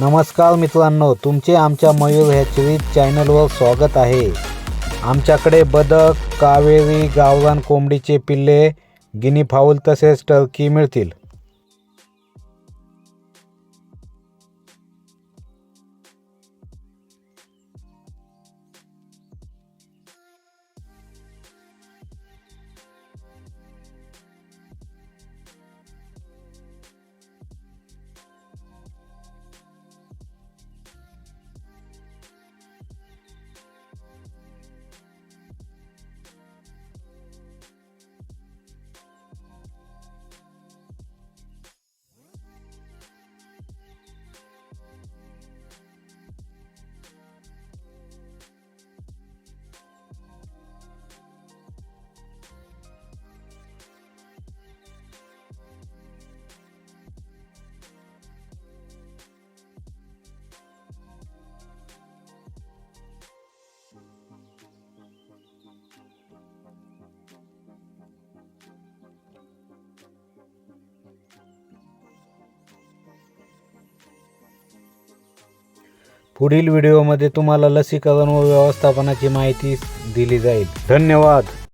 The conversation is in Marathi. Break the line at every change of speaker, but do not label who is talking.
नमस्कार मित्रांनो तुमचे आमच्या मयूर हॅचरी चॅनलवर स्वागत आहे. आमच्याकडे बदक कावेरी गावरान कोंबडीचे पिल्ले गिनी फाऊल तसेच टर्की मिळतील. पुढील व्हिडिओमध्ये तुम्हाला लसीकरण व व्यवस्थापनाची माहिती दिली जाईल. धन्यवाद.